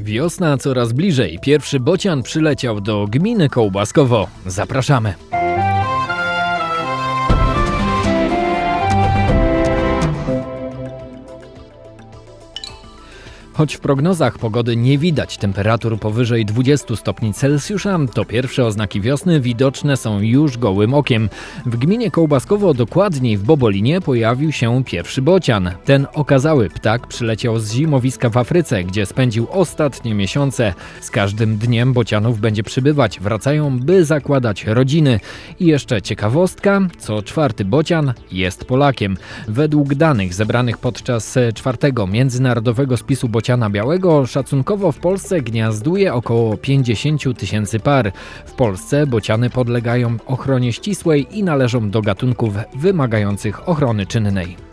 Wiosna coraz bliżej. Pierwszy bocian przyleciał do gminy Kołbaskowo. Zapraszamy. Choć w prognozach pogody nie widać temperatur powyżej 20 stopni Celsjusza, to pierwsze oznaki wiosny widoczne są już gołym okiem. W gminie Kołbaskowo, dokładniej w Bobolinie, pojawił się pierwszy bocian. Ten okazały ptak przyleciał z zimowiska w Afryce, gdzie spędził ostatnie miesiące. Z każdym dniem bocianów będzie przybywać, wracają, by zakładać rodziny. I jeszcze ciekawostka, co czwarty bocian jest Polakiem. Według danych zebranych podczas e, czwartego międzynarodowego spisu bociana białego, szacunkowo w Polsce gniazduje około 50 tysięcy par. W Polsce bociany podlegają ochronie ścisłej i należą do gatunków wymagających ochrony czynnej.